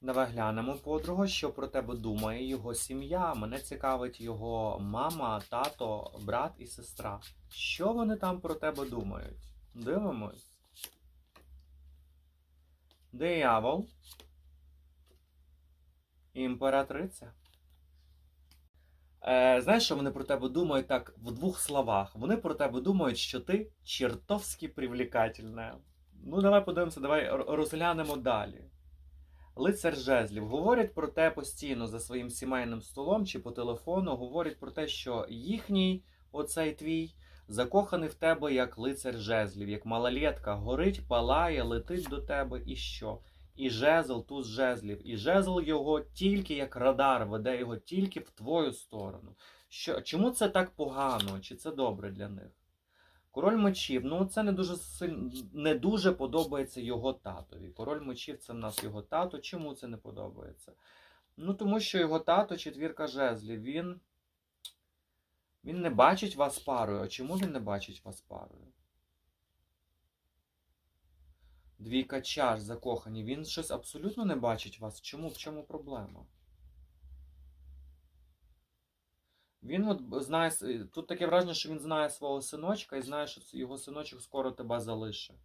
Давай глянемо подруга, що про тебе думає його сім'я. Мене цікавить його мама, тато, брат і сестра. Що вони там про тебе думають? Дивимось. Диявол. Імператриця. Е, знаєш, що вони про тебе думають так в двох словах? Вони про тебе думають, що ти чертовськи привлекательна. Ну, давай подивимося, давай розглянемо далі. Лицар жезлів говорять про те постійно за своїм сімейним столом чи по телефону, говорять про те, що їхній, оцей твій, закоханий в тебе як лицар жезлів, як малолетка, горить, палає, летить до тебе і що? І жезл, туз жезлів, і жезл його тільки як радар, веде його тільки в твою сторону. Що, чому це так погано? Чи це добре для них? Король мечів, ну це не дуже сильно не дуже подобається його татові. Король мечів це в нас його тато. Чому це не подобається? Ну тому що його тато четвірка жезлів. Він, він не бачить вас парою. А чому він не бачить вас парою? Двійка чаш закохані. Він щось абсолютно не бачить вас. Чому? В чому проблема? Він от знає, с- тут таке враження, що він знає свого синочка і знає, що його синочок скоро тебе залишить.